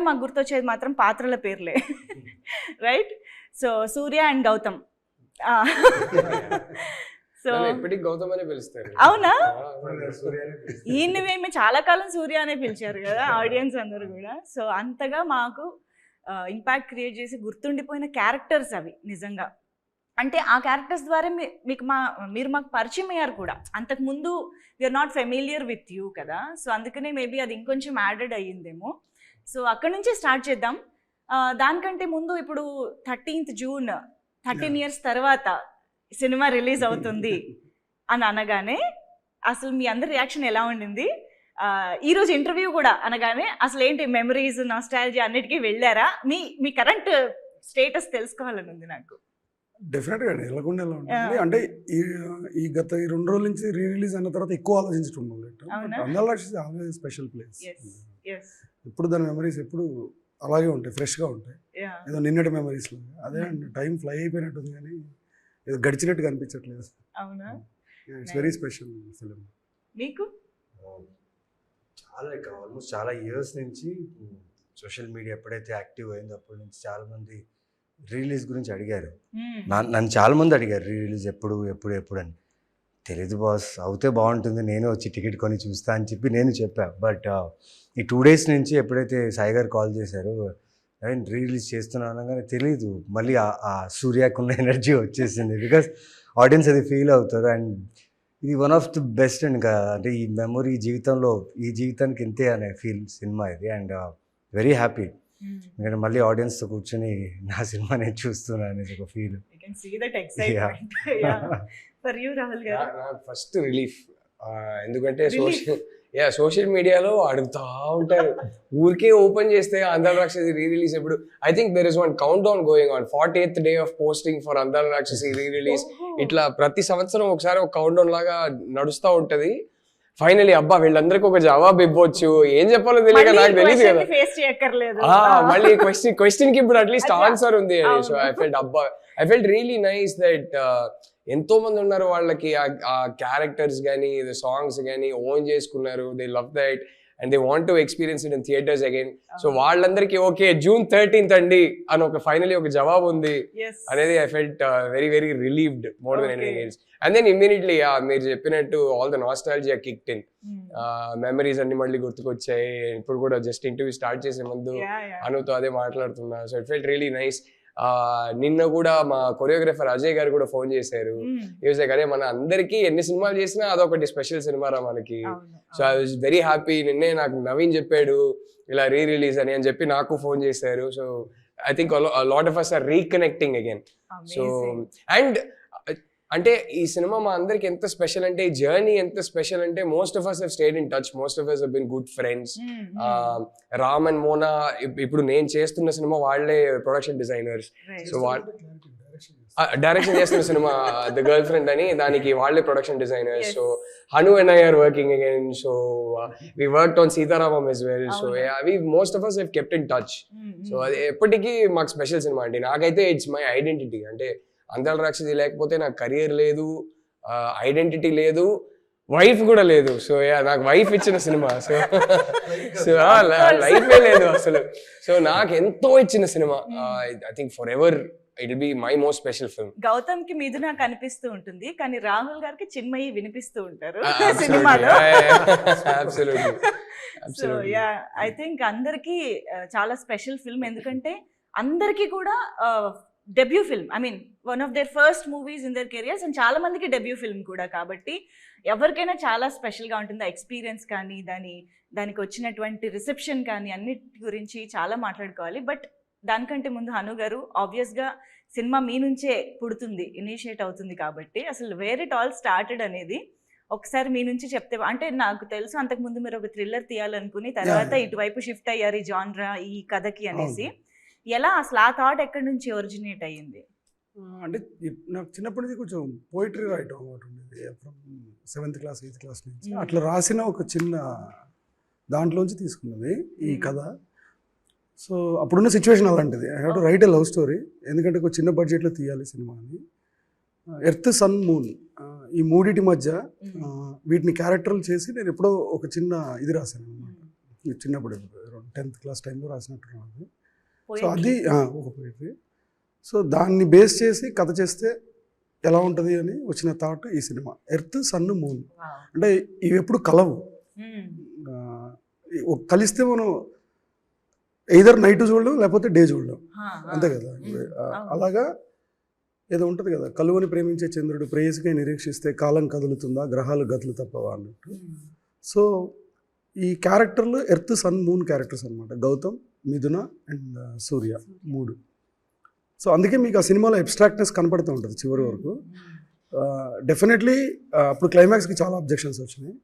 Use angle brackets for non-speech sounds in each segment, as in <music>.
మాకు గుర్తొచ్చేది మాత్రం పాత్రల పేర్లే. Right so Surya and Gautham so ఎప్పటికీ గౌతమ్ అనే పిలుస్తారు. అవునా? ఈయన్ని మేము చాలా కాలం సూర్య అనే పిలిచారు కదా ఆడియన్స్ అందరూ కూడా. సో అంతగా మాకు ఇంపాక్ట్ క్రియేట్ చేసి గుర్తుండిపోయిన క్యారెక్టర్స్ అవి నిజంగా. అంటే ఆ క్యారెక్టర్స్ ద్వారా మీకు మా మీరు మాకు పరిచయం అయ్యారు కూడా. అంతకు ముందు we're not familiar with you కదా. సో అందుకనే మేబీ అది ఇంకొంచెం యాడెడ్ అయ్యిందేమో. సో అక్కడి నుంచే స్టార్ట్ చేద్దాం. దానికంటే ముందు ఇప్పుడు థర్టీన్త్ జూన్ థర్టీన్ ఇయర్స్ తర్వాత సినిమా రిలీజ్ అవుతుంది <laughs> అని అనగానే అసలు మీ అందరి రియాక్షన్ ఎలా ఉండింది? ఆ, ఈ రోజు ఇంటర్వ్యూ కూడా అనగానే అసలు ఏంటి మెమరీస్ నాస్టాలజీ అన్నిటికీ వెళ్ళారా? మీ మీ కరెంట్ స్టేటస్ తెలుసుకోవాలని ఉంది నాకు. డెఫినెట్గా అండి. వెళ్ళకుండా ఎలా ఉంటుంది. అంటే ఈ ఈ గత ఈ రెండు రోజుల నుంచి రీ రిలీజ్ అయిన తర్వాత ఎక్కువ ఆలోచించడం స్పెషల్ ప్లేస్. ఎప్పుడు దాని మెమరీస్ ఎప్పుడు అలాగే ఉంటాయి ఫ్రెష్గా ఉంటాయి. ఏదో నిన్నటి మెమరీస్ లాగా అదే అండి టైం ఫ్లై అయిపోయినట్టుంది కానీ ఏదో గడిచినట్టు కనిపించట్లేదు అవునా? ఇట్స్ వెరీ స్పెషల్ ఫిలిం మీకు? చాలా ఆల్మోస్ట్ చాలా ఇయర్స్ నుంచి సోషల్ మీడియా ఎప్పుడైతే యాక్టివ్ అయిందో అప్పటి నుంచి చాలా మంది రిలీజ్ గురించి అడిగారు. నన్ను చాలా మంది అడిగారు రిలీజ్ ఎప్పుడు ఎప్పుడు ఎప్పుడు అని. తెలీదు బాస్ అవుతే బాగుంటుంది నేను వచ్చి టికెట్ కొని చూస్తా అని చెప్పి నేను చెప్పా. బట్ ఈ టూ డేస్ నుంచి ఎప్పుడైతే సాయి గారు కాల్ చేశారు అండ్ రిలీజ్ చేస్తున్నాను అనగానే తెలియదు మళ్ళీ ఆ- సూర్యాకున్న <laughs> ఎనర్జీ వచ్చేసింది బికాస్ ఆడియన్స్ అది ఫీల్ అవుతారు. అండ్ ఇది one of the best and ఇంకా అంటే ఈ మెమొరీ జీవితంలో ఈ జీవితానికి ఇంతే అనే ఫీల్ సినిమా ఇది. And very happy. ఎందుకంటే మళ్ళీ ఆడియన్స్తో కూర్చొని నా సినిమా నేను చూస్తున్నాను అనేది ఒక feel. See that excitement. <laughs> Yeah. For you, Rahul garu. First relief ఎందుకంటే Relief? సోషల్ యా సోషల్ మీడియాలో అడుగుతా ఉంటారు. ఊరికే ఓపెన్ చేస్తే అందాల రాక్షసి రీ రిలీజ్ ఎప్పుడు? I think there is one countdown going on forty eighth day of posting for Andala Rakshasi re release ఇట్లా ప్రతి సంవత్సరం ఒకసారి ఒక కౌంట్ డౌన్ లాగా నడుస్తూ ఉంటది. ఫైనలీ అబ్బా వీళ్ళందరికీ ఒక జవాబు ఇవ్వచ్చు. ఏం చెప్పాలో తెలియక నాకు తెలియదు కదా. మళ్ళీ క్వశ్చన్ క్వశ్చన్కి ఇప్పుడు అట్లీస్ట్ అట్లా. ఆన్సర్ ఉంది. సో ఐ ఫెల్ట్ అబ్బా I felt really nice that ఎంతో మంది ఉన్నారు వాళ్ళకి. ఆ- క్యారెక్టర్స్ కానీ సాంగ్స్ కానీ ఓన్ చేసుకున్నారు. They love that and they want to experience in theatres again so వాళ్ళందరికీ ఓకే జూన్ థర్టీన్త్ అండి అని ఒక ఫైనలీ ఒక జవాబు ఉంది. Yes. అనేది I felt very very relieved more than. Anything else and then immediately మీరు చెప్పినట్టు all the nostalgia kicked in hmm. Memories అన్ని మళ్ళీ గుర్తుకొచ్చాయి. ఇప్పుడు కూడా జస్ట్ ఇంటర్వ్యూ స్టార్ట్ చేసే ముందు. అనుతో అదే మాట్లాడుతున్నా. So it felt really nice నిన్న కూడా మా కొరియోగ్రాఫర్ అజయ్ గారు కూడా ఫోన్ చేశారు. యూజ్ అదే మన అందరికీ ఎన్ని సినిమాలు చేసినా అదొకటి స్పెషల్ సినిమా రా మనకి. So I was very happy నిన్నే నాకు నవీన్ చెప్పాడు ఇలా రీ రిలీజ్ అని అని చెప్పి నాకు ఫోన్ చేశారు. So I think lot of us are reconnecting again so. And అంటే ఈ సినిమా మా అందరికి ఎంత స్పెషల్ అంటే ఈ జర్నీ ఎంత స్పెషల్ అంటే most of us have stayed in touch most of us been good friends. Ram and Mona ఇప్- ఇప్పుడు నేను చేస్తున్న సినిమా వాళ్ళే ప్రొడక్షన్ డిజైనర్స్. సో వా- డైరెక్షన్ చేస్తున్న సినిమా ద గర్ల్ ఫ్రెండ్ అని దానికి వాళ్ళే production designers Yes. So Hanu and I are working again so we work on Sitaramam as well so. అవి most of us have kept in touch. So అది ఎప్పటికీ మాకు special cinema అండి నాకైతే it's my identity అంటే అందాల రాక్షసి లేకపోతే నాకు కెరియర్ లేదు ఐడెంటిటీ లేదు వైఫ్ కూడా లేదు. సో నాకు వైఫ్ ఇచ్చిన సినిమా. సో సో లైఫే లేదు అసలు. సో నాకు ఎంతో ఇచ్చిన cinema. I think forever it be my most special film గౌతమ్కి మీద నాకు అనిపిస్తూ ఉంటుంది. కానీ రాహుల్ గారికి చిన్మయి వినిపిస్తూ ఉంటారు <laughs> సినిమాలో. సో యా ఐ థింక్ అందరికి చాలా స్పెషల్ ఫిల్మ్ ఎందుకంటే అందరికీ కూడా debut film I mean one of their first movies in their careers and చాలా మందికి డెబ్యూ ఫిల్మ్ కూడా కాబట్టి ఎవరికైనా చాలా స్పెషల్గా ఉంటుంది. ఎక్స్పీరియన్స్ కానీ దాని దానికి వచ్చినటువంటి రిసెప్షన్ కానీ అన్నిటి గురించి చాలా మాట్లాడుకోవాలి. బట్ దానికంటే ముందు హను గారు ఆబ్వియస్గా సినిమా మీ నుంచే పుడుతుంది ఇనిషియేట్ అవుతుంది కాబట్టి అసలు వేర్ ఇట్ ఆల్ స్టార్టెడ్ అనేది ఒకసారి మీ నుంచి చెప్తే అంటే నాకు తెలుసు అంతకుముందు మీరు ఒక థ్రిల్లర్ తీయాలనుకుని తర్వాత. ఇటువైపు షిఫ్ట్ అయ్యారు ఈ జాన్రా ఈ కథకి అనేసి. ఎలా అసలు ఆ థాట్ ఎక్కడి నుంచి ఒరిజినేట్ అయ్యింది? అంటే నాకు చిన్నప్పటి నుంచి కొంచెం పోయిటరీ రాయటం అలవాటు ఉండేది. From seventh class eighth class నుంచి. Mm. అట్లా రాసిన ఒక చిన్న దాంట్లోంచి తీసుకున్నది ఈ Mm. కథ. సో అప్పుడున్న సిచ్యువేషన్ అలాంటిది. I have to write a love story ఎందుకంటే ఒక చిన్న బడ్జెట్లో తీయాలి సినిమా అని. ఎర్త్ సన్ మూన్ ఈ మూడిటి మధ్య ఆ, వీటిని క్యారెక్టర్లు చేసి నేను ఎప్పుడో ఒక చిన్న ఇది రాశాను అనమాట చిన్నప్పుడు టెన్త్ క్లాస్ టైంలో రాసినట్టున్నాను. అది సో. అది ఒక పోయిటరీ సో దాన్ని బేస్ చేసి కథ చేస్తే ఎలా ఉంటుంది అని వచ్చిన థాట్ ఈ సినిమా ఎర్త్ సన్ మూన్. అంటే ఇవి ఎప్పుడు కలవు కలిస్తే మనం ఎయిదర్ నైట్ చూడడం లేకపోతే డే చూడడం. అంతే కదా. అలాగా ఏదో ఉంటుంది కదా కలువని ప్రేమించే చంద్రుడు ప్రేయసికై నిరీక్షిస్తే కాలం కదులుతుందా గ్రహాలు గతులు తప్పవా అన్నట్టు. సో ఈ క్యారెక్టర్లు ఎర్త్ సన్ మూన్ క్యారెక్టర్స్ అనమాట గౌతమ్ మిథున అండ్ సూర్య మూడు. సో అందుకే మీకు ఆ సినిమాలో అబ్స్ట్రాక్ట్నెస్ కనపడుతూ ఉంటుంది చివరి వరకు. డెఫినెట్లీ అప్పుడు క్లైమాక్స్కి చాలా అబ్జెక్షన్స్ వచ్చినాయి.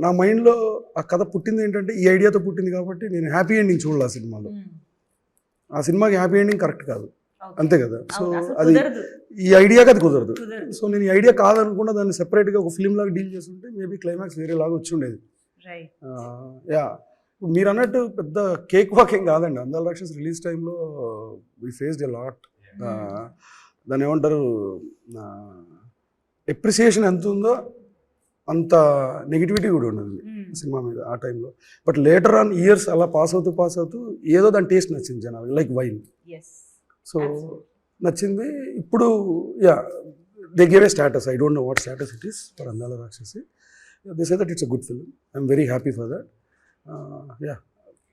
నా మైండ్లో ఆ కథ పుట్టింది ఏంటంటే ఈ ఐడియాతో పుట్టింది కాబట్టి నేను హ్యాపీ ఎండింగ్ చూడాలి ఆ సినిమాలో. ఆ సినిమాకి హ్యాపీ ఎండింగ్ కరెక్ట్ కాదు. అంతే కదా. సో అది ఈ ఐడియాకి అది కుదరదు. సో నేను ఈ ఐడియా కాదనుకున్నా దాన్ని సెపరేట్గా ఒక ఫిల్మ్ లాగా డీల్ చేస్తుంటే మేబీ క్లైమాక్స్ వేరే లాగా వచ్చి ఉండేది. రైట్ యా మీరు అన్నట్టు పెద్ద కేక్ వాకింగ్ కాదండి. అందాల రాక్షస్ రిలీజ్ టైంలో వి ఫేస్డ్ ఎ లాట్. దాన్ని ఏమంటారు? ఎప్రిసియేషన్ ఎంత ఉందో అంత నెగిటివిటీ కూడా ఉన్నది సినిమా మీద ఆ టైంలో. బట్ లేటర్ ఆన్ ఇయర్స్ అలా పాస్ అవుతూ పాస్ అవుతూ ఏదో దాని టేస్ట్ నచ్చింది జనాలు లైక్ వైన్. సో నచ్చింది. ఇప్పుడు yeah they gave a status. I don't know what status it is for Andala Rakshasi. This that it's a good film. I'm very happy for that. Yeah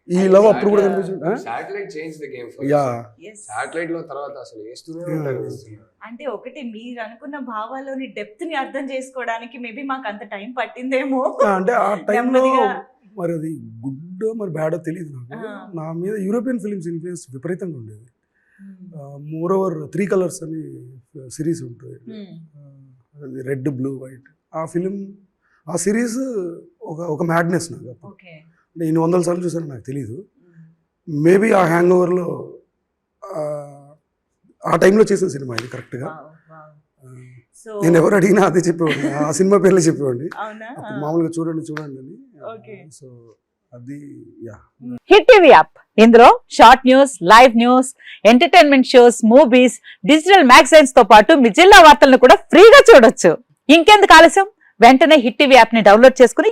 ఈ love అప్పుడు కూడా కనిపించింది. Satellite change the game yeah yes శాటిలైట్లో తర్వాత అసలు వేస్తూనే ఉంటారు అంటే ఒకటి మీరు అనుకున్న భావాల్లోని డెప్త్ని అర్థం చేసుకోవడానికి మేబీ మాకు అంత టైం పట్టిందేమో. అంటే ఆ <laughs> టైంలో నెమ్మదిగా. మరి అది గుడ్ మరి బ్యాడో తెలియదు నాకు. నా మీద యూరోపియన్ ఫిలిమ్స్ ఇన్ఫ్లుయెన్స్ విపరీతంగా ఉండేది. మోర్ ఓవర్ త్రీ కలర్స్ అని సిరీస్ ఉంటుంది. అది రెడ్ బ్లూ వైట్ ఆ ఫిలిం ఆ సిరీస్ ఒక ఒక మ్యాడ్నెస్ నాకు అప్పుడు. అంటే ఇన్ని వందల సార్లు చూసాను నాకు తెలియదు మేబీ ఆ హ్యాంగ్ ఓవర్లో ఆ టైంలో చేసిన సినిమా ఇది కరెక్ట్గా. నేను ఎవరు అడిగినా అదే చెప్పేవాడిని. ఆ సినిమా పేర్లే చెప్పేవాడిని. అప్పుడు మామూలుగా చూడండి చూడండి అని. సో అది యా. Hit TV app. ఇందులో short news live news entertainment shows movies digital మ్యాగజైన్స్తో పాటు మీ జిల్లా వార్తలను కూడా ఫ్రీగా చూడొచ్చు. ఇంకెందుకు ఆలస్యం? వెంటనే హిట్ టీవీ యాప్ని డౌన్లోడ్ చేసుకుని